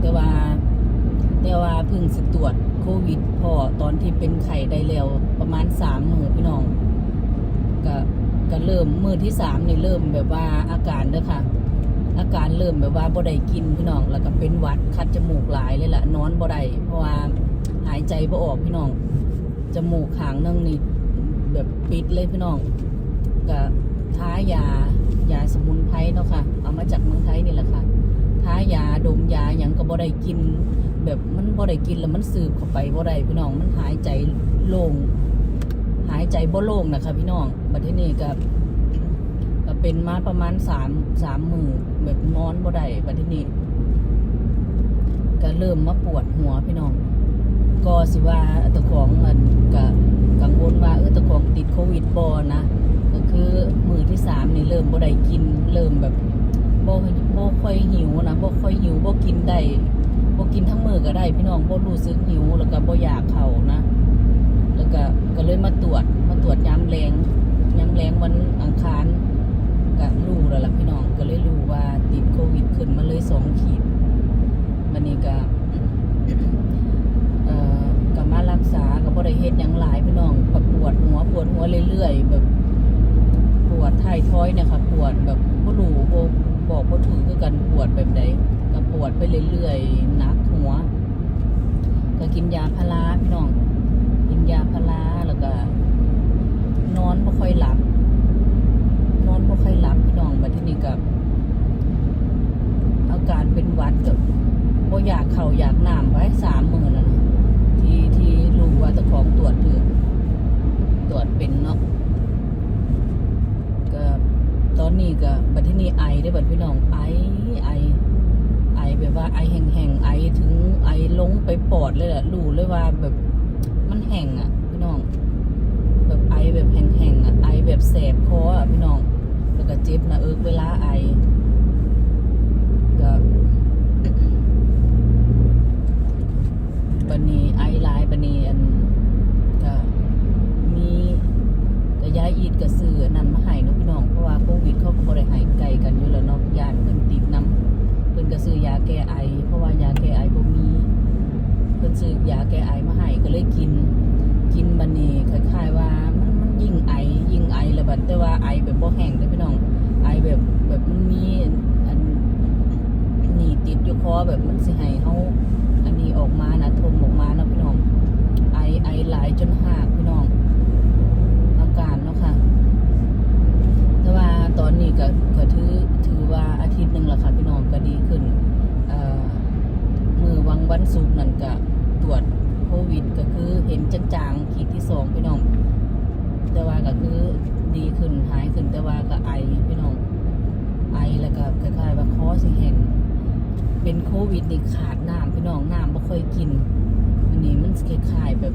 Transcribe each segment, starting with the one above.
แต่ว่า แต่ว่าเพิ่งสิตรวจโควิดพอตอนที่เป็นไข่ได้แล้วประมาณสามมือพี่น้องก็ก็เริ่มมือที่สามนี่เริ่มแบบว่าอาการเด้อค่ะ อาการเริ่มแบบว่าบ่ได้กินพี่น้อง แล้วก็เป็นหวัดคัดจมูกหลายเลยล่ะนอนบ่ได้เพราะว่าหายใจบ่ออกพี่น้องจมูกขางนึงนี่แบบปิดเลยพี่น้องก็ท้ายา ยาสมุนไพรเนาะค่ะ เอามาจากเมืองไทยนี่แหละค่ะ ท้ายาดมยาหยังก็บ่ได้กิน แบบมันบ่ได้กินแล้วมันสืบเข้าไปบ่ได้พี่น้องมันหายใจโล่งหายใจบ่โล่งนะคะพี่น้องบัดนี้ก็ก็เป็นมาประมาณสามสามมือแบบนอนบ่ได้บัดนี้ก็เริ่มมาปวดหัวพี่น้องก็สิว่าตะของเงินก็กังวลว่าเออตะของติดโควิดบอนะก็คือมือที่สามนี่เริ่มบ่ได้กินเริ่มแบบ บ่บ่ค่อยหิวนะบ่ค่อยหิวบ่กินได้บ่กินทั้งมือก็ได้ พี่น้องบ่รู้สึกหิวแล้วก็บ่อยากเข้านะ แล้วก็ก็เลยมาตรวจมาตรวจยามแรงยามแรงวันอังคารก็รู้แล้วล่ะพี่น้องก็เลยรู้ว่าติดโควิดขึ้นมาเลยสองขีดวันนี้ก็เอ่อกับมารักษากับบ่ได้เฮ็ดหยังหลายพี่น้องปวดปวดหัวปวดหัวเรื่อยๆแบบ ปวดท้ายทอยเนี่ยค่ะปวดแบบบ่รู้บ่ บอกบ่าถูกคือกันปวดแบบใดก็ปวดไปเรื่อยๆหนักหัว ก็กินยาพาราพี่น้อง กินยาพาราแล้วก็ นอนบ่ค่อยหลับ นอนบ่ค่อยหลับพี่น้องบัดทีนี้ก็อาการเป็นวัดกับบ่อยากเข้าอยากน้ำไว้สามมือแล้วนะที่ที่รู้ว่าเจ้าของตรวจถือตรวจเป็นเนาะ อนนี้ก็บัดที่นี่ไอได้บัดพี่น้องไอไอไอแบบว่าไอแห้งๆไอถึงไอลงไปปอดเลยแหละรู้เลยว่าแบบมันแห้งอะ พี่น้อง แบบไอแบบแห้งๆอะไอแบบแสบคออะพี่น้องแล้วก็เจ็บนะเอิกเวลาไอก็ บันนี้ไอไลน์บันนี้อันก็มีกระยายอีดกระสืออันนั้นมาให้เนาะพี่น้องเพราะว่าโควิด เขาก็บ่ได้ให้ไกลกันอยู่แล้วเนาะยานเพิ่นติดน้ำเพิ่นก็ซื้อยาแก้ไอ เพราะว่ายาแก้ไอบ่มีเพิ่นซื้อยาแก้ไอมาให้ก็เลยกิน กินบันนี้คล้ายๆว่ามันมันยิ่งไอยิ่งไอแล้วบัดแต่ว่าไอแบบบ่แห้งเด้อพี่น้องไอแบบแบบมันมีอันนี่ติดอยู่คอแบบมันสิให้เฮาอันนี้ออกมานะทมออกมานะพี่น้องไอไอหลายจนหักพี่น้อง อาการเนาะค่ะ แต่ว่าตอนนี้ก็ก็ถือถือว่าอา ทิตย์หนึ่งละค่ะพี่น้องก็ดีขึ้นมือวังวันศุกนั่นก็ตรวจโควิด ก็คือเห็นจางๆขีดที่สองพี่น้อง แต่ว่าก็คือดีขึ้นหายขึ้นแต่ว่าก็ไอพี่น้องไอแล้วก็คล้ายๆว่าคอสิแห้งเป็นโควิดนี่ขาดน้ำพี่น้องน้ำบ่ค่อยกินอันนี้มันคล้ายๆแบบ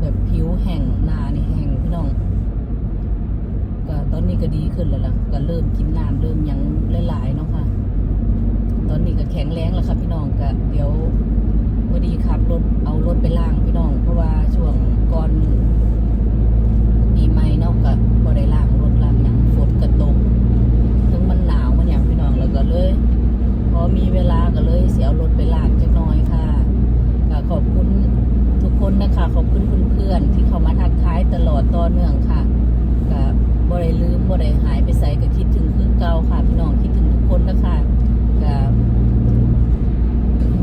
แบบผิวแห้งหนานี่แห้งพี่น้อง ก็ตอนนี้ก็ดีขึ้นแล้วล่ะก็เริ่มกินน้ำเริ่มยังหลายๆเนาะค่ะ ตอนนี้ก็แข็งแรงแล้วครับพี่น้องก็เดี๋ยวพอดีขับรถเอารถไปล้างพี่น้อง เพราะว่าช่วงก่อนปีใหม่เนาะก็บ่ได้ล้างรถล้างหยังฝนก็ตกถึงมันหนาวมันหยังพี่น้องแล้วก็เลยพอมีเวลาก็เลยเสียรถไปล่ากจักน้อยค่ะก็ขอบคุณทุกคนนะคะขอบคุณเพื่อนๆที่เข้ามาทักทายตลอดต่อเนื่องค่ะก็บ่ได้ลืมบ่ได้หายไปใส่ก็คิดถึงคือเก่าค่ะพี่น้องคิดถึงทุกคนนะคะก็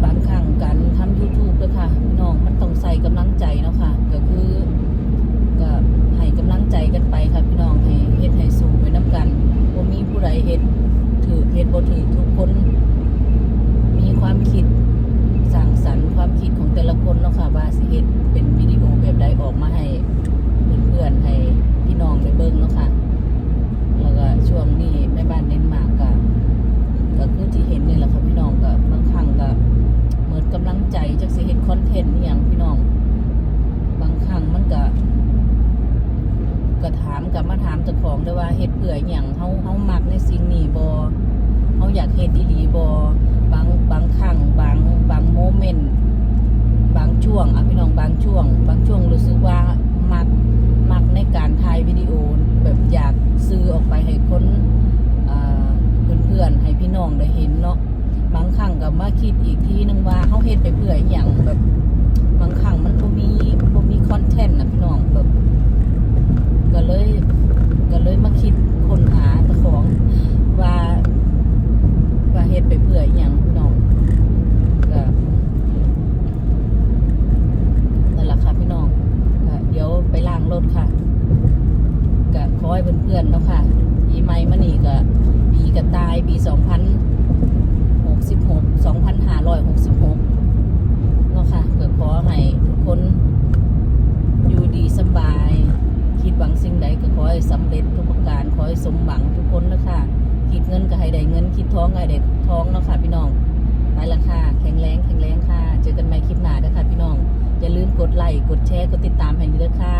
บางครั้งการทำ YouTube ด้วยค่ะพี่น้องมันต้องใส่กำลังใจเนาะค่ะ ก็คือก็ให้กำลังใจกันไปค่ะพี่น้องให้เฮ็ดให้สู้ไปน้ำกันบ่มีผู้ใดเฮ็ดถือเฮ็ดบ่ถือทุกคน มีความคิดสร้างสรรค์ความคิดของแต่ละคนเนาะค่ะว่าสิเฮ็ดเป็นวิดีโอแบบใดออกมาให้เพื่อนๆให้พี่น้องได้เบิ่งเนาะค่ะ แล้วก็ช่วงนี้แม่บ้านเดนมาร์กก็ก็คือที่เห็นนี่แหละค่ะพี่น้องก็บางครั้งก็เหมือนกำลังใจจักสิเฮ็ดคอนเทนต์อหย่างพี่น้อง บางครั้งมันก็ก็ถามกลับมาถามเจ้าของด้วยว่าเฮ็ดเพื่ออหย่างเฮาเฮามักในสิ่งนี้บ่ เขาอยากเฮ็ดอีหลีบอบางบางครั้งบางบางโมเมนต์บางช่วงอะพี่น้องบางช่วง บางช่วงรู้สึกว่ามักมักในการถ่ายวิดีโอแบบอยากซื้อออกไปให้คนอ่าเพื่อนๆให้พี่น้องได้เห็นเนาะบางครั้งก็มาคิดอีกทีนึงว่าเขาเฮ็ดไปเพื่ออย่างแบบางครั้งมันบ่มีบ่มีคอนเทนต์นะพี่น้องแบบก็เลย ก็เลยมาคิดค้นหาเจ้าของว่าว่าเฮ็ดไปเพื่ออหย่างพี่น้องก็นั่นแหละค่ะพี่น้องก็เดี๋ยวไปล้างรถค่ะก็ขอให้เพื่อนๆเนาะค่ะปีใหม่มานี่ก็ปีกระต่ายปี2066 2566เนาะค่ะก็ขอให้ทุกคนอยู่ดีสบาย คิดหวังสิ่งใดก็ขอให้สำเร็จทุกประการขอให้สมหวังทุกคนนะคะคิดเงินก็ให้ได้เงิน คิดท้องก็ให้ได้ท้องเนาะค่ะพี่น้องไปละค่ะแข็งแรงแข็งแรงค่ะ เจอกันใหม่คลิปหน้าเด้อค่ะพี่น้องอย่าลืมกดไลค์กดแชร์กดติดตามให้ด้วยค่ะ